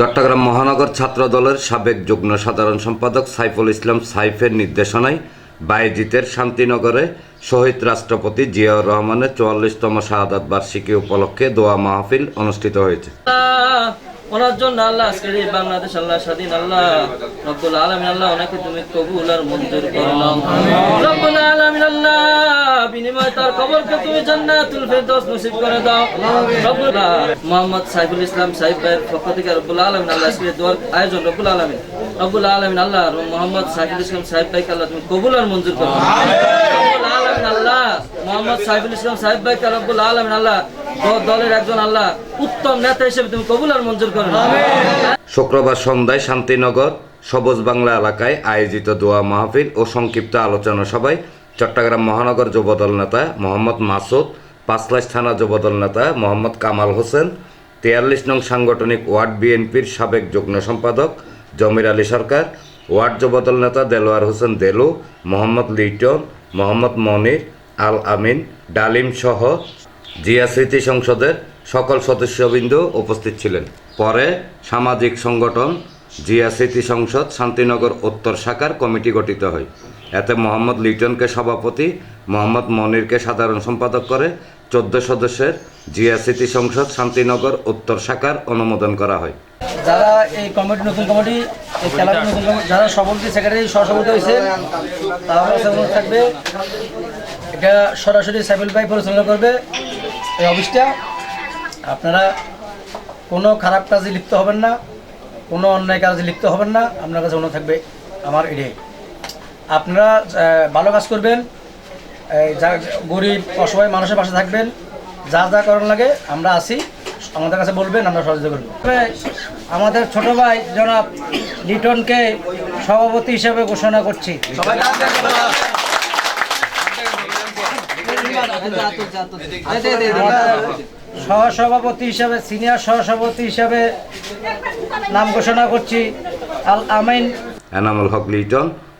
চট্টগ্রাম মহানগর ছাত্র দলের সাবেক যুগ্ম সাধারণ সম্পাদক সাইফুল ইসলাম সাইফের নির্দেশনায় বায়েজিতের শান্তিনগরে শহীদ রাষ্ট্রপতি জিয়াউর রহমানের চুয়াল্লিশতম শাহাদাত বার্ষিকী উপলক্ষে দোয়া মাহফিল অনুষ্ঠিত হয়েছে। ওনার জন্য আল্লাহ আজকের এই বাংলাদেশ আল্লাহ স্বাধীন আল্লাহ রব্বুল আলমিন আল্লাহ ওনাকে তুমি কবুল আর মঞ্জুর করে। বিনিময়ে তার কবরকে তুমি জান্নাতুল নসিব করে দাও। মোহাম্মদ সাইফুল ইসলাম পক্ষ থেকে রব্বুল আয়োজন রব্বুল রব্বুল আল্লাহ মোহাম্মদ সাইফুল ইসলাম তুমি কবুল আর মঞ্জুর করো। মোহাম্মদ সাইফুল ইসলাম ভাইকে রব্বুল আলমিন আল্লাহ দলের একজন আল্লাহ, উত্তম নেতা হিসেবে তুমি কবুল আর মঞ্জুর করো। শুক্রবার সন্ধ্যায় শান্তিনগর, সবুজ বাংলা এলাকায় আয়োজিত দোয়া মাহফিল ও সংক্ষিপ্ত আলোচনা সভায় চট্টগ্রাম মহানগর যুবদল নেতা মোহাম্মদ মাসুদ, পাঁচলাইশ থানা যুবদল নেতা মোহাম্মদ কামাল হোসেন, তেয়াল্লিশ নং সাংগঠনিক ওয়ার্ড বিএনপির সাবেক যুগ্ম সম্পাদক জমির আলী সরকার, ওয়ার্ড যুবদল নেতা দেলোয়ার হোসেন দেলু, মোহাম্মদ লিটন, মোহাম্মদ মনির, আল আমিন, ডালিম সহ জিয়া স্মৃতি সংসদের সকল সদস্যবৃন্দ উপস্থিত ছিলেন। পরে সামাজিক সংগঠন জিয়া স্মৃতি সংসদ শান্তিনগর উত্তর শাখার কমিটি গঠিত হয়। এতে মোহাম্মদ লিটনকে সভাপতি মোহাম্মদ মনিরকে সাধারণ সম্পাদক করে চোদ্দ সদস্যের জিয়া স্মৃতি সংসদ শান্তিনগর উত্তর শাখার অনুমোদন করা হয়। যারা এই কমিটি নতুন কমিটি এই খেলার নতুন কমিটি যারা সভাপতি সেক্রেটারি সহসভাপতি হয়েছে তারা থাকবে। এটা সরাসরি সাইফুল ভাই পরিচালনা করবে এই অফিসটা। আপনারা কোনো খারাপ কাজে লিপ্ত হবেন না কোনো অন্যায় কাজে লিপ্ত হবেন না। আপনার কাছে অনুরোধ থাকবে আমার এটাই। আপনারা ভালো কাজ করবেন। এই যা গরিব অসহায় মানুষের পাশে থাকবেন। যা যা করার লাগে আমরা আছি। আমাদের কাছে বলবেন আমরা সহযোগিতা করব। আমাদের ছোট ভাই জনাব লিটনকে সভাপতি হিসেবে ঘোষণা করছি। সহসভাপতি হিসাবে সিনিয়র সহসভাপতি হিসাবে নাম ঘোষণা করছি। Al Amin Enamul Haque Liton.